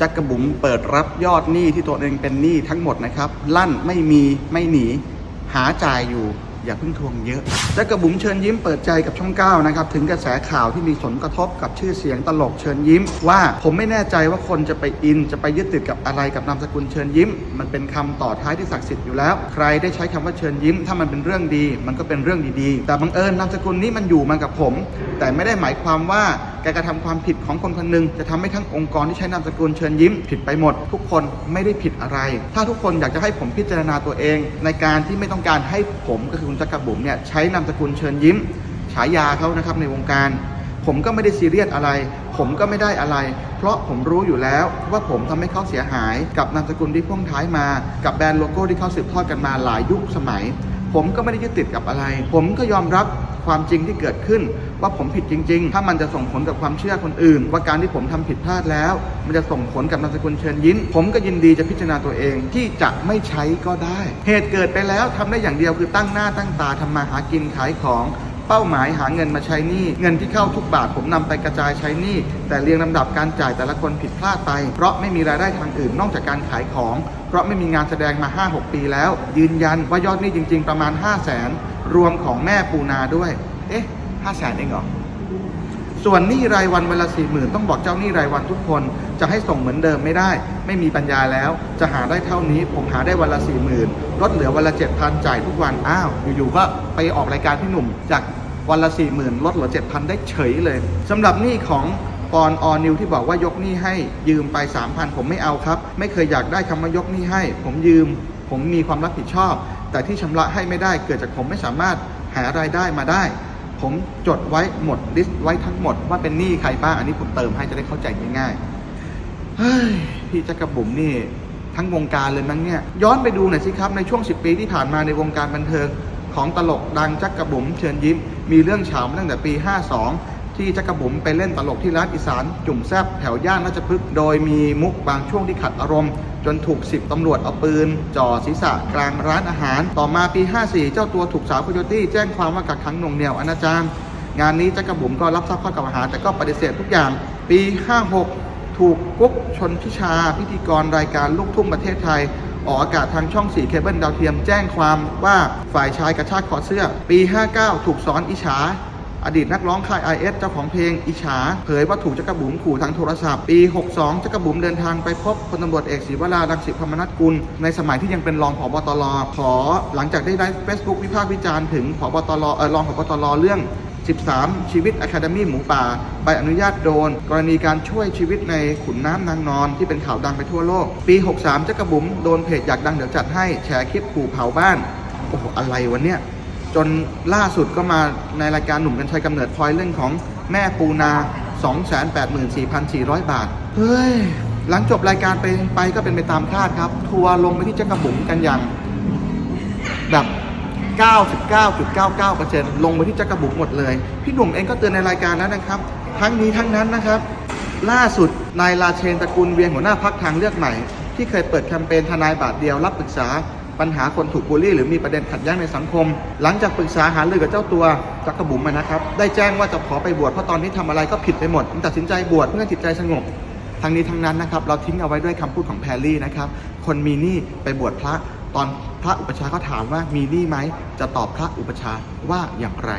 จักกระบุ๋มเปิดรับยอดหนี้ที่ตัวเองเป็นหนี้ทั้งหมดนะครับ ลั่นไม่มีไม่หนี หาจ่ายอยู่อย่าเพิ่งทวงเยอะจักกระบุ๋มเชิญยิ้มเปิดใจกับช่อง9นะครับถึงกระแสข่าวที่มีผลกระทบกับชื่อเสียงตลกเชิญยิ้ม ว่าผมไม่แน่ใจว่าคนจะไปอิน จะไปยึดติดกับอะไรกับนามสกุลเชิญยิ้ม มันเป็นคำต่อท้ายที่ศักดิ์สิทธิ์อยู่แล้ว ใครได้ใช้คำว่าเชิญยิ้ม ถ้ามันเป็นเรื่องดี มันก็เป็นเรื่องดีๆ แต่บังเอิญนามสกุลนี้มันอยู่มากับผม แต่ไม่ได้หมายความว่า การกระทำความผิดของคนคนหนึ่งจะทำให้ทั้งองค์กรที่ใช้นามสกุลเชิญยิ้ม ผิดไปหมด ทุกคนไม่ได้ผิดอะไร ถ้าทุกคนอยากจะให้ผมพิจารณาตัวเอง ในการที่ไม่ต้องการให้ผมก็คือคุณจักรบุ๋มเนี่ยใช้นามสกุลเชิญยิ้ม ฉายาเขานะครับในวงการ ผมก็ไม่ได้ซีเรียสอะไร ผมก็ไม่ได้อะไร เพราะผมรู้อยู่แล้วว่าผมทำให้เขาเสียหายกับนามสกุลที่พ่วงท้ายมา กับแบรนด์โลโก้ที่เขาสืบทอดกันมาหลายยุคสมัย ผมก็ไม่ได้ยึดติดกับอะไร ผมก็ยอมรับความจริงที่เกิดขึ้น ว่าผมผิดจริง ๆ ถ้ามันจะส่งผลกับความเชื่อคนอื่น ว่าการที่ผมทำผิดพลาดแล้ว มันจะส่งผลกับนามสกุลเชิญยิ้มผมก็ยินดีจะพิจารณาตัวเองที่จะไม่ใช้ก็ได้ เหตุเกิดไปแล้วทำได้อย่างเดียวคือตั้งหน้าตั้งตาทำมาหากินขายของ เป้าหมายหาเงินมาใช้หนี้ เงินที่เข้าทุกบาทผมนำไปกระจายใช้หนี้ แต่เรียงลำดับการจ่ายแต่ละคนผิดพลาดไป เพราะไม่มีรายได้ทางอื่นนอกจากการขายของ เพราะไม่มีงานแสดงมา 5-6 ปีแล้ว ยืนยันว่ายอดหนี้จริง ๆ ประมาณ 5 0 0แสนรวมของแม่ปูนาด้วย เอ๊ะ5 0 0แสนเองเหรอ ส่วนหนี้รายวันเวละสี่หมื่นต้องบอกเจ้าหนี้รายวันทุกคน จะให้ส่งเหมือนเดิมไม่ได้ ไม่มีปัญญาแล้ว จะหาได้เท่านี้ ผมหาได้วันละสี่หมื่นลดเหลือวันละเจ็ดพันจ่ายทุกวันอ้าวอยู่ๆก็ไปออกรายการพี่หนุ่ม จากวันละสี่หมื่นลดเหลือเจ็ดพันได้เฉยเลยสำหรับหนี้ของปอนออนิวที่บอกว่ายกหนี้ให้ยืมไปสามพันผมไม่เอาครับ ไม่เคยอยากได้คำว่ายกหนี้ให้ ผมยืม ผมมีความรับผิดชอบ แต่ที่ชำระให้ไม่ได้เกิดจากผมไม่สามารถหารายได้มาได้ ผมจดไว้หมดลิสต์ไว้ทั้งหมดว่าเป็นหนี้ใครบ้าง อันนี้ผมเติมให้จะได้เข้าใจง่ายๆเฮ้ยพี่จักรบุ๋มนี่ทั้งวงการเลยมั้งเนี่ย ย้อนไปดูหน่อยสิครับในช่วง 10 ปีที่ผ่านมาในวงการบันเทิงของตลกดังจักรบุ๋มเชิญยิ้ม มีเรื่องเฉามาตั้งแต่ปี 52 ที่จักรบุ๋มไปเล่นตลกที่ร้านอีสาน จุ่มแซบแถวย่านราชพฤกษ์โดยมีมุกบางช่วงที่ขัดอารมณ์ จนถูกสิบตำรวจเอาปืน จ่อศีรษะกลางร้านอาหาร ต่อมาปี 54 เจ้าตัวถูกสาวโคโยตี้แจ้งความว่ากักขังหน่วงเหนี่ยวอนาจารงานนี้จักรบุ๋มก็รับทราบข้อกล่าวหา แต่ก็ปฏิเสธทุกอย่าง ปี 56 ถูกกุ๊กชนพิชา พิธีกรรายการลูกทุ่งประเทศไทยออกอากาศทางช่อง 4 เคเบิลดาวเทียมแจ้งความว่าฝ่ายชายกระชากคอเสื้อ ปี 59 ถูกสอนอิฉา อดีตนักร้องค่าย IS เจ้าของเพลงอิฉาเผยว่าถูกจักรบุ๋มขู่ทางโทรศัพท์ ปี 62จักรบุ๋มเดินทางไปพบพลตำรวจเอกศรีวรารังสิพรมนัฐกุล ในสมัยที่ยังเป็นรองผบตรขอหลังจากได้ไลฟ์เฟซบุ๊กวิพากษ์วิจารณ์ถึงผบตรเออรองผบตรเรื่อง 13 ชีวิตอะคาเดมี่หมูป่า ใบอนุญาตโดน กรณีการช่วยชีวิตในขุนน้ำนางนอนที่เป็นข่าวดังไปทั่วโลก ปี 63จักรบุ๋มโดนเพจอยากดังเดี๋ยวจัดให้แชร์คลิปขู่เผาบ้านโอ้โหอะไรวะเนี่ย จนล่าสุดก็มาในรายการหนุ่มกัญชัยกำเนิดพลอยเรื่องของแม่ปูนา 284,400 บาท เฮ้ย หลังจบรายการไปไปก็เป็นไปตามคาดครับ ทัวร์ลงไปที่จักระบุ๋มกันอย่างแบบ 99.99%ลงไปที่จักระบุ๋มหมดเลย พี่หนุ่มเองก็เตือนในรายการแล้วนะครับ ทั้งนี้ทั้งนั้นนะครับ ล่าสุดนายราเชนตระกูลเวียงหัวหน้าพักทางเลือกใหม่ ที่เคยเปิดแคมเปญทนายบาทเดียวรับปรึกษา ปัญหาคนถูกบูลลี่ หรือมีประเด็นขัดแย้งในสังคม หลังจากปรึกษาหารือกับเจ้าตัวจักรบุ๋มนะครับ ได้แจ้งว่าจะขอไปบวชเพราะตอนนี้ทำอะไรก็ผิดไปหมดตัดสินใจบวชเพื่อให้จิตใจสงบทั้งนี้ทั้งนั้นนะครับเราทิ้งเอาไว้ด้วยคำพูดของแพรลี่นะครับคนมีหนี้ไปบวชพระตอนพระอุปชาเขาถามว่ามีหนี้ไหมจะตอบพระอุปชาว่าอย่างไร